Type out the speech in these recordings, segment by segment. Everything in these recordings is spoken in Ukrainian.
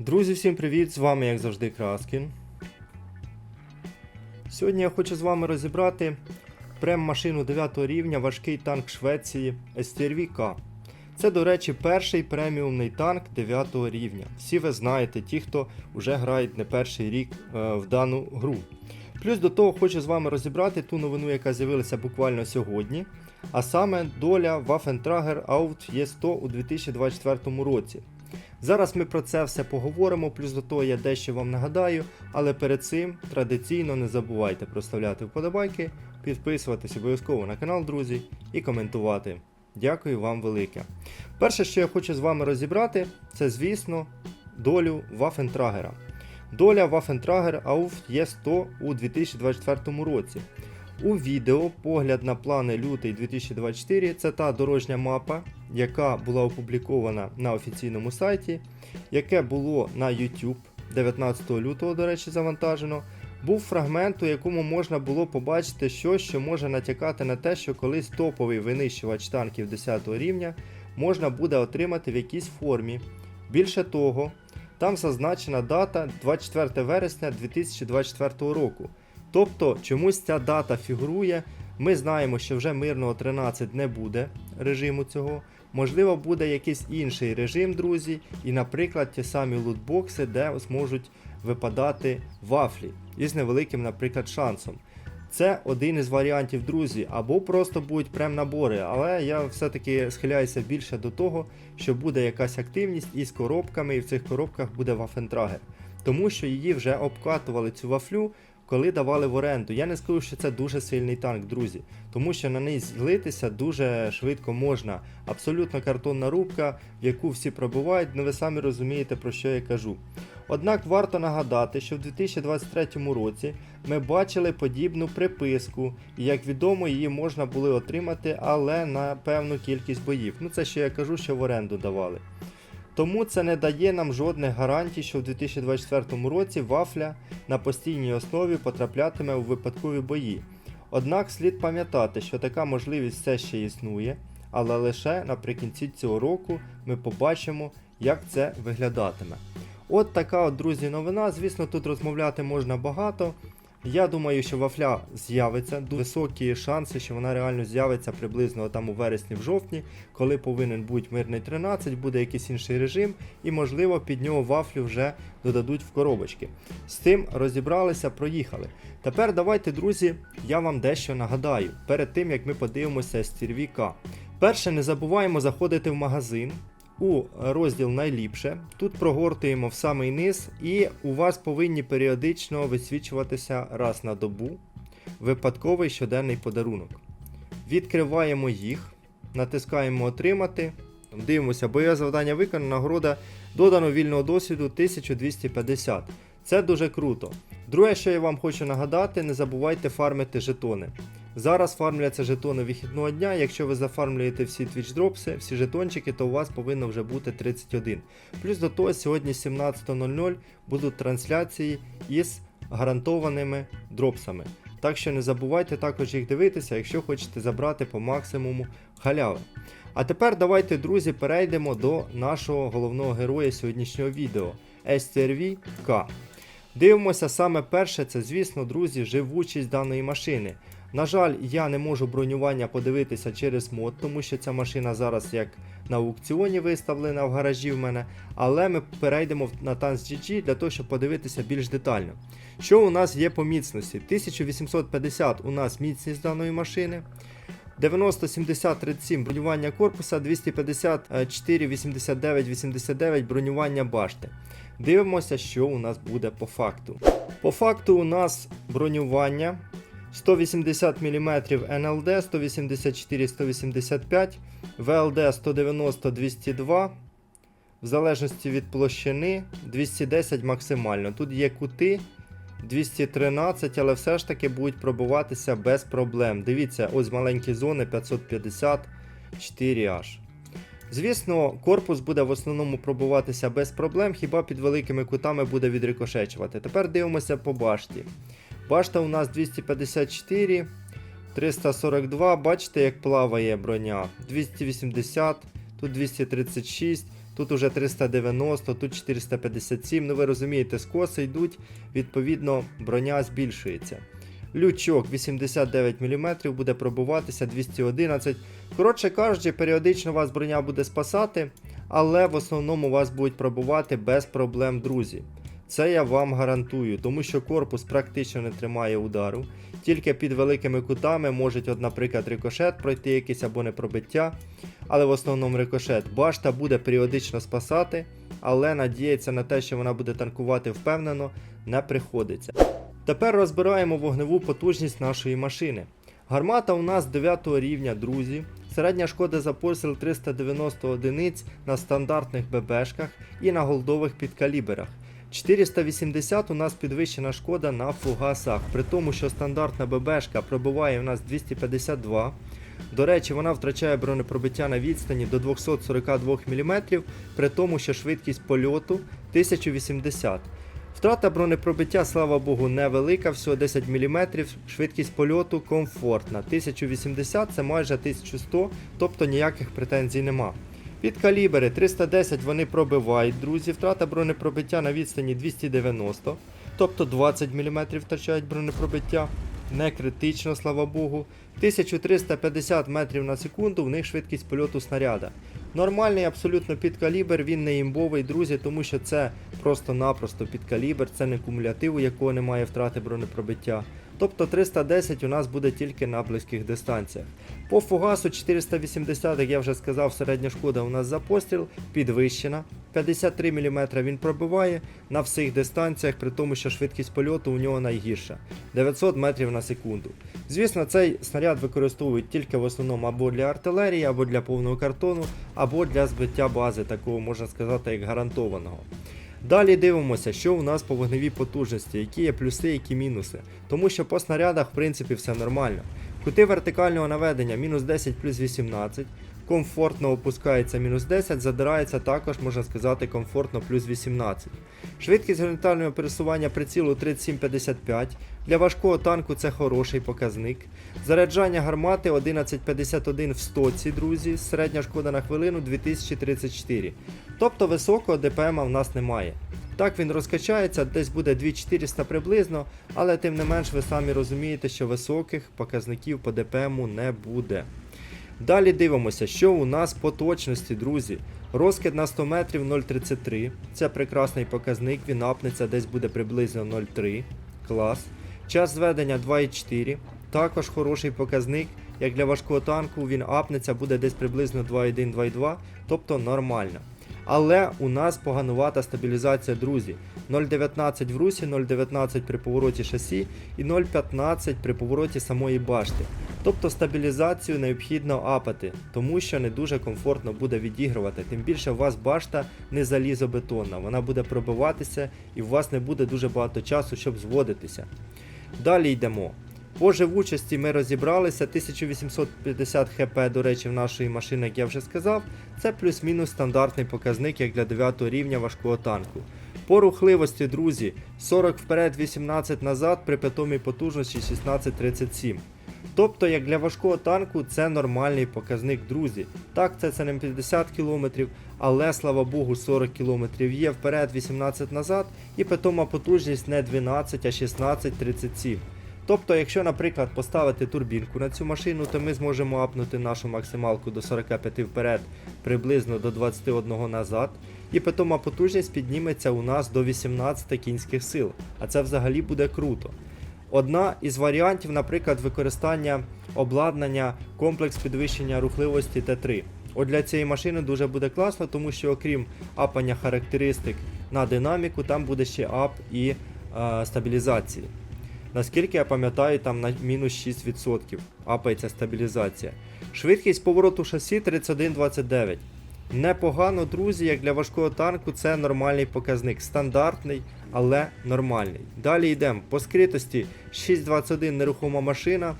Друзі, всім привіт! З вами, як завжди, Краскін. Сьогодні я хочу з вами розібрати прем-машину 9 рівня важкий танк Швеції STRV-K. Це, до речі, перший преміумний танк 9 рівня. Всі ви знаєте, ті, хто вже грають не перший рік е, в дану гру. Плюс до того хочу з вами розібрати ту новину, яка з'явилася буквально сьогодні, а саме доля Waffentrager Out Є100 у 2024 році. Зараз ми про це все поговоримо, плюс до того я дещо вам нагадаю, але перед цим традиційно не забувайте проставляти вподобайки, підписуватись обов'язково на канал, друзі, і коментувати. Дякую вам велике. Перше, що я хочу з вами розібрати, це, звісно, долю Waffentrager. Доля Waffentrager AUF Є100 у 2024 році. У відео погляд на плани лютий 2024 це та дорожня мапа, яка була опублікована на офіційному сайті, яке було на YouTube 19 лютого, до речі, завантажено. Був фрагмент, у якому можна було побачити щось, що може натякати на те, що колись топовий винищувач танків 10 рівня можна буде отримати в якійсь формі. Більше того, там зазначена дата 24 вересня 2024 року. Тобто чомусь ця дата фігурує. Ми знаємо, що вже мирного 13 не буде режиму цього. Можливо, буде якийсь інший режим, друзі, і, наприклад, ті самі лутбокси, де зможуть випадати вафлі із невеликим, наприклад, шансом. Це один із варіантів, друзі, або просто будуть прем-набори, але я все-таки схиляюся більше до того, що буде якась активність із коробками, і в цих коробках буде вафентрагер. Тому що її вже обкатували цю вафлю, коли давали в оренду. Я не скажу, що це дуже сильний танк, друзі, тому що на неї злитися дуже швидко можна. Абсолютно картонна рубка, в яку всі пробувають, ну ви самі розумієте, про що я кажу. Однак варто нагадати, що в 2023 році ми бачили подібну приписку, і як відомо, її можна було отримати, але на певну кількість боїв. Ну це ще я кажу, що в оренду давали. Тому це не дає нам жодних гарантій, що в 2024 році вафля на постійній основі потраплятиме у випадкові бої. Однак слід пам'ятати, що така можливість все ще існує, але лише наприкінці цього року ми побачимо, як це виглядатиме. От така от, друзі, новина. Звісно, тут розмовляти можна багато. Я думаю, що вафля з'явиться. Високі шанси, що вона реально з'явиться приблизно там у вересні в жовтні, коли повинен бути мирний 13, буде якийсь інший режим, і можливо під нього вафлю вже додадуть в коробочки. З тим розібралися, проїхали. Тепер давайте, друзі, я вам дещо нагадаю перед тим як ми подивимося стервіка. Перше, не забуваємо заходити в магазин. У розділ найліпше. Тут прогортуємо в самий низ, і у вас повинні періодично висвічуватися раз на добу випадковий щоденний подарунок. Відкриваємо їх, натискаємо Отримати. Дивимося, бойове завдання виконано, нагорода додано вільного досвіду 1250. Це дуже круто. Друге, що я вам хочу нагадати, не забувайте фармити жетони. Зараз фармляться жетони вихідного дня. Якщо ви зафармлюєте всі Twitch дропси, всі жетончики, то у вас повинно вже бути 31. Плюс до того, сьогодні 17.00 будуть трансляції із гарантованими дропсами. Так що не забувайте також їх дивитися, якщо хочете забрати по максимуму халяви. А тепер давайте, друзі, перейдемо до нашого головного героя сьогоднішнього відео STRV-K. Дивимося саме перше, це, звісно, друзі, живучість даної машини. На жаль, я не можу бронювання подивитися через мод, тому що ця машина зараз як на аукціоні виставлена в гаражі в мене. Але ми перейдемо на TansGG для того, щоб подивитися більш детально. Що у нас є по міцності? 1850 у нас міцність даної машини. 90 70 37 бронювання корпуса, 254 89 89 бронювання башти. Дивимося, що у нас буде по факту. По факту у нас бронювання 180 мм NLD, 184 185 ВЛД 190 202 в залежності від площини 210 максимально. Тут є кути 213, але все ж таки будуть пробуватися без проблем. Дивіться, ось маленькі зони 554 аж. Звісно, корпус буде в основному пробуватися без проблем, хіба під великими кутами буде відрикошечувати. Тепер дивимося по башті. Башта у нас 254, 342, бачите, як плаває броня. 280, тут 236, тут уже 390, тут 457. Ну ви розумієте, скоси йдуть, відповідно, броня збільшується. Лючок 89 мм буде пробуватися 211. Коротше кажучи, періодично вас броня буде спасати, але в основному вас будуть пробувати без проблем, друзі. Це я вам гарантую, тому що корпус практично не тримає удару. Тільки під великими кутами може, наприклад, рикошет пройти якийсь або не пробиття. Але в основному рикошет. Башта буде періодично спасати, але надіятися на те, що вона буде танкувати впевнено, не приходиться. Тепер розбираємо вогневу потужність нашої машини. Гармата у нас 9 рівня, друзі. Середня шкода за постріл 390 одиниць на стандартних ББшках і на голдових підкаліберах. 480 у нас підвищена шкода на фугасах, при тому, що стандартна ББшка пробиває у нас 252. До речі, вона втрачає бронепробиття на відстані до 242 мм, при тому, що швидкість польоту 1080. Втрата бронепробиття, слава Богу, невелика, всього 10 мм, швидкість польоту комфортна. 1080 це майже 1100, тобто ніяких претензій нема. Під калібри 310 вони пробивають, друзі. Втрата бронепробиття на відстані 290, тобто 20 мм втрачають бронепробиття. Не критично, слава Богу. 1350 метрів на секунду в них швидкість польоту снаряда. Нормальний абсолютно підкалібр, він не імбовий, друзі, тому що це просто-напросто підкалібр, це не кумулятив, у якого немає втрати бронепробиття. Тобто 310 у нас буде тільки на близьких дистанціях. По фугасу 480, як я вже сказав, середня шкода у нас за постріл підвищена. 53 мм він пробиває на всіх дистанціях, при тому, що швидкість польоту у нього найгірша 900 метрів на секунду. Звісно, цей снаряд використовують тільки в основному або для артилерії, або для повного картону, або для збиття бази, такого можна сказати, як гарантованого. Далі дивимося, що у нас по вогневій потужності, які є плюси, які мінуси. Тому що по снарядах, в принципі, все нормально. Кути вертикального наведення мінус 10 плюс 18. Комфортно опускається мінус 10, задирається також, можна сказати, комфортно плюс 18. Швидкість горизонтального пересування прицілу 37,55. Для важкого танку це хороший показник. Заряджання гармати 11,51 в стоці, друзі. Середня шкода на хвилину 2034. Тобто високого ДПМа в нас немає. Так він розкачається, десь буде 2400 приблизно, але тим не менш ви самі розумієте, що високих показників по ДПМу не буде. Далі дивимося, що у нас по точності, друзі. Розкид на 100 метрів 0,33. Це прекрасний показник, він апнеться десь буде приблизно 0,3. Клас. Час зведення 2,4. Також хороший показник. Як для важкого танку, він апнеться буде десь приблизно 2,1-2,2, тобто нормально. Але у нас поганувата стабілізація, друзі. 0,19 в русі, 0,19 при повороті шасі і 0,15 при повороті самої башти. Тобто стабілізацію необхідно апати, тому що не дуже комфортно буде відігрувати. Тим більше у вас башта не залізобетонна, вона буде пробиватися і у вас не буде дуже багато часу, щоб зводитися. Далі йдемо. По живучості ми розібралися. 1850 хп, до речі, в нашої машини, як я вже сказав, це плюс-мінус стандартний показник, як для 9 рівня важкого танку. По рухливості, друзі, 40 вперед, 18 назад при питомій потужності 1637. Тобто, як для важкого танку, це нормальний показник, друзі. Так, це, не 50 км, але слава Богу, 40 км є вперед, 18 назад, і питома потужність не 12, а 16-37. Тобто, якщо, наприклад, поставити турбінку на цю машину, то ми зможемо апнути нашу максималку до 45 вперед, приблизно до 21 назад, і питома потужність підніметься у нас до 18 кінських сил. А це взагалі буде круто. Одна із варіантів, наприклад, використання обладнання комплекс підвищення рухливості Т3. От для цієї машини дуже буде класно, тому що окрім апання характеристик на динаміку, там буде ще ап і е, стабілізації. Наскільки я пам'ятаю, там на мінус 6% апається стабілізація. Швидкість повороту шасі 31,29. Непогано, друзі, як для важкого танку, це нормальний показник. Стандартний, але нормальний. Далі йдемо. По скритості 6,21 нерухома машина,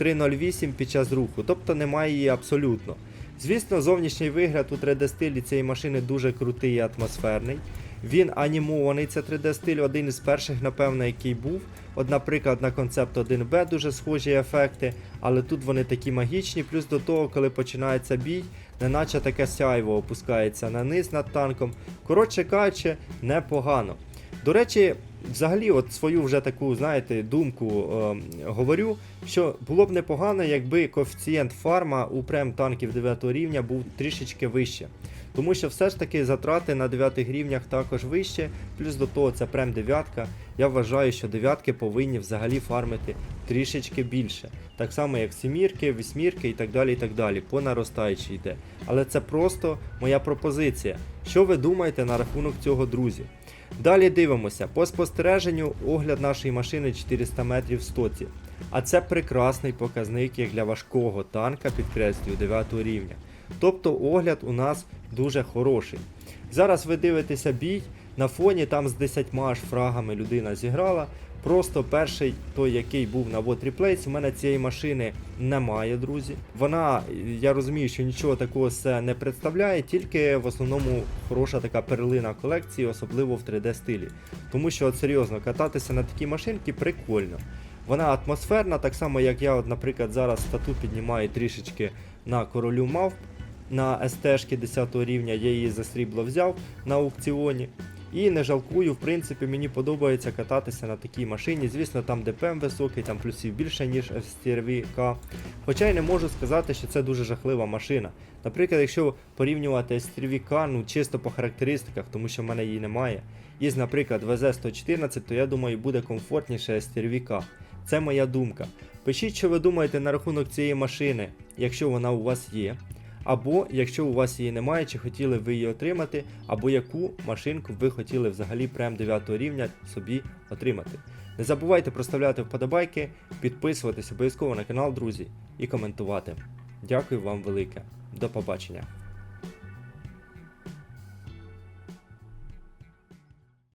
3,08 під час руху, тобто немає її абсолютно. Звісно, зовнішній вигляд у 3D стилі цієї машини дуже крутий і атмосферний. Він анімований, це 3D стиль, один із перших, напевно, який був. От, наприклад, на концепт 1Б дуже схожі ефекти, але тут вони такі магічні, плюс до того, коли починається бій, неначе таке сяйво опускається на низ над танком. Коротше кажучи, непогано. До речі, взагалі, от свою вже таку, знаєте, думку е, говорю, що було б непогано, якби коефіцієнт фарма у прем танків 9 рівня був трішечки вище. Тому що все ж таки затрати на 9 рівнях також вище, плюс до того це прем 9. Я вважаю, що дев'ятки повинні взагалі фармити трішечки більше. Так само, як сімірки, вісьмірки і так далі. і так далі, По наростаючій йде. Але це просто моя пропозиція. Що ви думаєте на рахунок цього, друзі? Далі дивимося. По спостереженню огляд нашої машини 400 метрів в стоці. А це прекрасний показник як для важкого танка, підкреслюю, 9 рівня. Тобто огляд у нас дуже хороший. Зараз ви дивитеся бій, на фоні там з 10 аж фрагами людина зіграла. Просто перший той, який був на Вот Replace, у мене цієї машини немає, друзі. Вона, я розумію, що нічого такого це не представляє, тільки в основному хороша така перлина колекції, особливо в 3D стилі. Тому що от серйозно кататися на такій машинці прикольно. Вона атмосферна, так само як я, от, наприклад, зараз стату піднімаю трішечки на королю мавп на СТ 10 рівня, я її за срібло взяв на аукціоні. І не жалкую, в принципі, мені подобається кататися на такій машині. Звісно, там ДПМ високий, там плюсів більше, ніж STRV-К. Хоча й не можу сказати, що це дуже жахлива машина. Наприклад, якщо порівнювати STRV-К, ну чисто по характеристиках, тому що в мене її немає, із, наприклад, VZ114, то я думаю, буде комфортніше STRV-К. Це моя думка. Пишіть, що ви думаєте на рахунок цієї машини, якщо вона у вас є. Або якщо у вас її немає, чи хотіли ви її отримати, або яку машинку ви хотіли взагалі прем 9 рівня собі отримати. Не забувайте проставляти вподобайки, підписуватись обов'язково на канал, друзі, і коментувати. Дякую вам велике. До побачення.